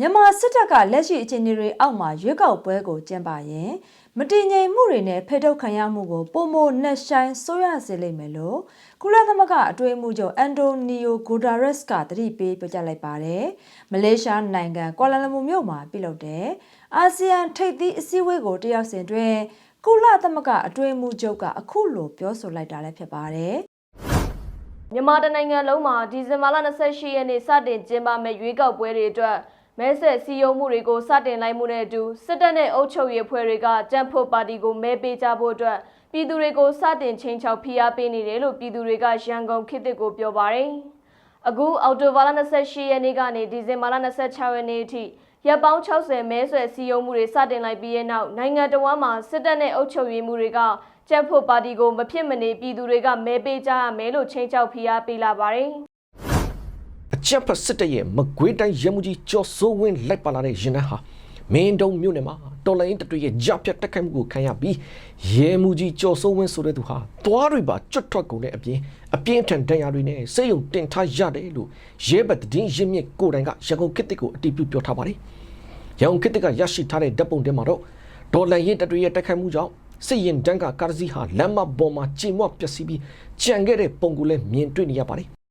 မြန်မာစစ်တပ်ကလက်ရှိအခြေအနေတွေအောက်မှာရွေးကောက်ပွဲကိုကျင်းပရင်မတည်ငြိမ်မှုတွေနဲ့ဖေထုတ်ခံရမှုကိုပုံမနှက်ဆိုင်ဆိုးရစေလိမ့်မယ်လို့ကုလသမဂ္ဂအတွေ့အမှုချုပ်အန်တိုနီယိုဂိုဒါရက်စ်ကတတိပေးပြောကြားလိုက်ပါတယ်။မလေးရှားနိုင်ငံကွာလာလမ်ပူမြို့မှာပြုလုပ်တဲ့အာဆီယံထိပ်သီးအစည်းအဝေးကိုတက်ရောက်စဉ်တွင်ကုလသမဂ္ဂအတွေ့အမှုချုပ်ကအခုလိုပြောဆိုလိုက်တာလည်းဖြစ်ပါတယ်။မြန်မာတနိုင်ငံလုံးမှာဒီဇင်ဘာလ28ရက်နေ့စတင်ကျင်းပမယ့်ရွေးကောက်ပွဲတွေအတွက် မဲဆက်စည်းရုံးမှုတွေကိုစတင်လိုက်မှုနဲ့အတူစစ်တပ်နဲ့အုပ်ချုပ်ရေးအဖွဲ့တွေကကြံ့ဖို့ပါတီကိုမဲပေးကြဖို့အတွက်ပြည်သူတွေကိုစတင်ချင်းချောက်ဖိအားပေးနေတယ်လို့ပြည်သူတွေကရန်ကုန်ခေတ်သစ်ကိုပြောပါတယ်။အခုအော်တိုဘာလ28ရက်နေ့ကနေဒီဇင်ဘာလ26ရက်နေ့အထိရပ်ပေါင်း60မဲဆွယ်စည်းရုံးမှုတွေစတင်လိုက်ပြီးတဲ့နောက်နိုင်ငံတော်ဝန်မှာစစ်တပ်နဲ့အုပ်ချုပ်ရေးမှုတွေကကြက်ဖို့ပါတီကိုမဖြစ်မနေပြည်သူတွေကမဲပေးကြရမယ်လို့ချင်းချောက်ဖိအားပေးလာပါတယ်။အ ချက်ဖက်စစ်တပ်ရဲ့မကွေးတိုင်းရဲမှုကြီးကျော်စိုးဝင်းလိုက်ပါလာတဲ့ရင်နှန်းဟာမင်းတုံမြို့နယ်မှာတော်လိုင်းတတွေရဲ့ကြပြတ်တက်ခိုက်မှုကိုခံရပြီးရဲမှုကြီးကျော်စိုးဝင်းဆိုတဲ့သူဟာသွားတွေပါကျွတ်ထွက်ကုန်တဲ့အပြင်အပြင်းထန်ဒဏ်ရာတွေနဲ့စိတ်ယုံတင်ထားရတယ်လို့ရဲဘက်တည်င်းရင်းမြစ်ကိုယ်တိုင်ကရန်ကုန်ခေတ်တစ်ကိုအတည်ပြုပြောထားပါတယ်။ရန်ကုန်ခေတ်တစ်ကရရှိထားတဲ့ဓာတ်ပုံတွေမှာတော့ဒေါ်လာရင်းတတွေရဲ့တက်ခိုက်မှုကြောင့်စစ်ရင်တန်းကကားစီးဟာလမ်းမပေါ်မှာကြေမွပျက်စီးပြီးကြံခဲ့တဲ့ပုံကိုလည်းမြင်တွေ့နေရပါတယ်။